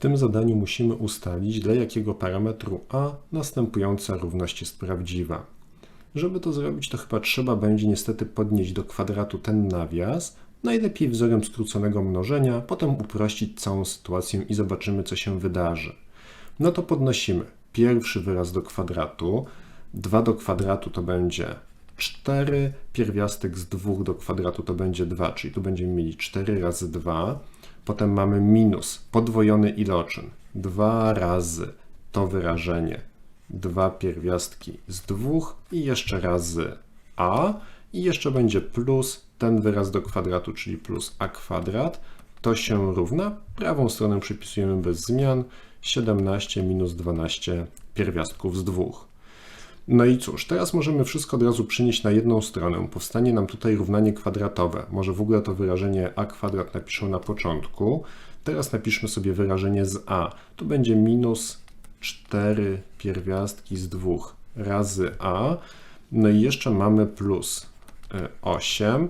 tym zadaniu musimy ustalić, dla jakiego parametru a następująca równość jest prawdziwa. Żeby to zrobić, to chyba trzeba będzie niestety podnieść do kwadratu ten nawias, najlepiej wzorem skróconego mnożenia, potem uprościć całą sytuację i zobaczymy, co się wydarzy. No to podnosimy pierwszy wyraz do kwadratu, 2 do kwadratu to będzie 4, pierwiastek z 2 do kwadratu to będzie 2, czyli tu będziemy mieli 4 razy 2, potem mamy minus, podwojony iloczyn, 2 razy to wyrażenie, 2 pierwiastki z 2 i jeszcze razy a. I jeszcze będzie plus ten wyraz do kwadratu, czyli plus a kwadrat, to się równa, prawą stronę przypisujemy bez zmian, 17 minus 12 pierwiastków z 2. No i cóż, teraz możemy wszystko od razu przynieść na jedną stronę. Powstanie nam tutaj równanie kwadratowe. Może w ogóle to wyrażenie a kwadrat napiszę na początku. Teraz napiszmy sobie wyrażenie z a. Tu będzie minus 4 pierwiastki z 2 razy a. No i jeszcze mamy plus y, 8.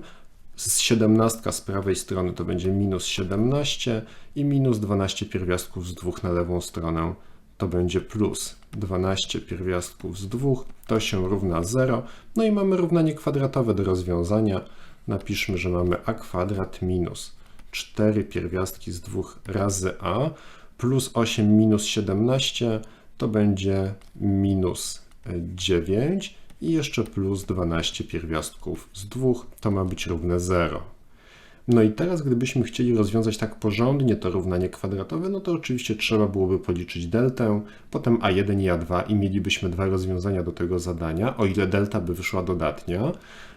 Z 17 z prawej strony to będzie minus 17 i minus 12 pierwiastków z 2 na lewą stronę to będzie plus 12 pierwiastków z 2, to się równa 0. No i mamy równanie kwadratowe do rozwiązania. Napiszmy, że mamy a kwadrat minus 4 pierwiastki z 2 razy a plus 8 minus 17 to będzie minus 9 i jeszcze plus 12 pierwiastków z 2 to ma być równe 0. No i teraz, gdybyśmy chcieli rozwiązać tak porządnie to równanie kwadratowe, no to oczywiście trzeba byłoby policzyć deltę, potem a1 i a2 i mielibyśmy dwa rozwiązania do tego zadania, o ile delta by wyszła dodatnia.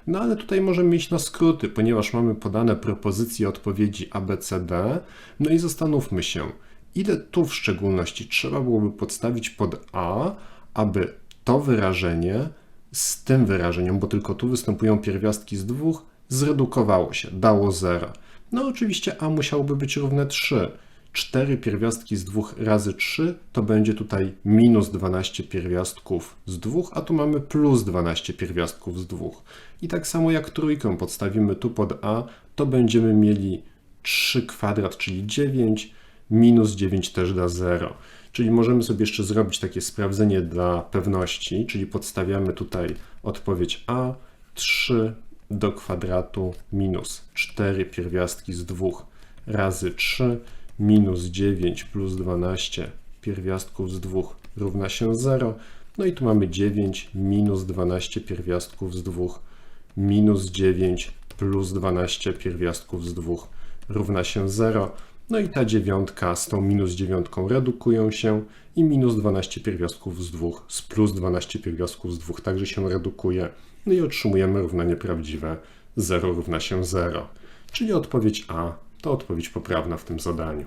No ale tutaj możemy iść na skróty, ponieważ mamy podane propozycje odpowiedzi A, B, C, D. No i zastanówmy się, ile tu w szczególności trzeba byłoby podstawić pod A, aby to wyrażenie z tym wyrażeniem, bo tylko tu występują pierwiastki z dwóch, zredukowało się, dało 0. No oczywiście a musiałoby być równe 3. 4 pierwiastki z 2 razy 3 to będzie tutaj minus 12 pierwiastków z 2, a tu mamy plus 12 pierwiastków z 2. I tak samo jak trójkę podstawimy tu pod a, to będziemy mieli 3 kwadrat, czyli 9, minus 9 też da 0. Czyli możemy sobie jeszcze zrobić takie sprawdzenie dla pewności, czyli podstawiamy tutaj odpowiedź a, 3 do kwadratu minus 4 pierwiastki z 2 razy 3 minus 9 plus 12 pierwiastków z 2 równa się 0. No i tu mamy 9 minus 12 pierwiastków z 2 minus 9 plus 12 pierwiastków z 2 równa się 0. No i ta dziewiątka z tą minus dziewiątką redukują się i minus 12 pierwiastków z 2 z plus 12 pierwiastków z 2 także się redukuje. No i otrzymujemy równanie prawdziwe 0 równa się 0. Czyli odpowiedź A to odpowiedź poprawna w tym zadaniu.